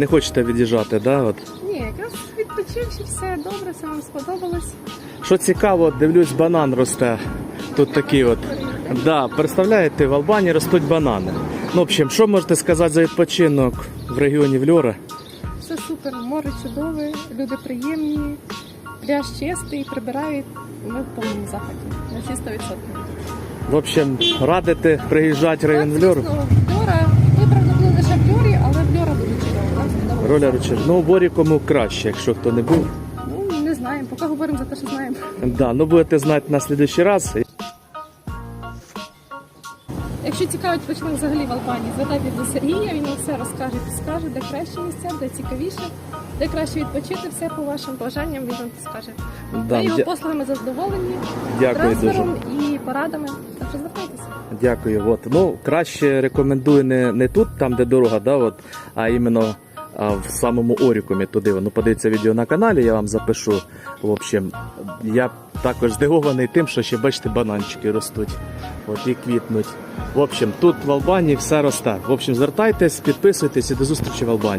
Не хочете від'їжджати, да? От. Ні, якраз відпочивши, все добре, все вам сподобалось. Що цікаво, от дивлюсь, банан росте. Тут такий от. Да, представляєте, в Албанії ростуть банани. Ну, в общем, що можете сказати за відпочинок в регіоні Вльора? Все супер, море чудове, люди приємні, пляж чистий, прибирають. Ми в повному захваті на всі 100%. В общем, радите приїжджати в район Вльору? Вльора. Роля Ручер. Ну, Борі кому краще, якщо хто не був. Ну, не знаємо, поки говоримо за те, що знаємо. Да, ну будете знати на слідуючий раз. Якщо цікавить почнемо взагалі в Албанії, звертайтесь до Сергія, він вам все розкаже, підскаже, де кращі місця, де цікавіше, де краще відпочити, все по вашим бажанням він вам підскаже. Да, Ми його дя- послугами задоволені, Дякую дуже. трансфером і порадами. Так що звертайтеся. Дякую. От. Ну, краще рекомендую не, не тут, там, де дорога, да, от, а іменно в самому Орікумі туди. Ну, подивіться відео на каналі, я вам запишу. В общем, я також здивований тим, що ще бачите, бананчики ростуть. От і квітнуть. В общем, тут в Албанії все росте. В общем, звертайтесь, підписуйтесь і до зустрічі в Албанії.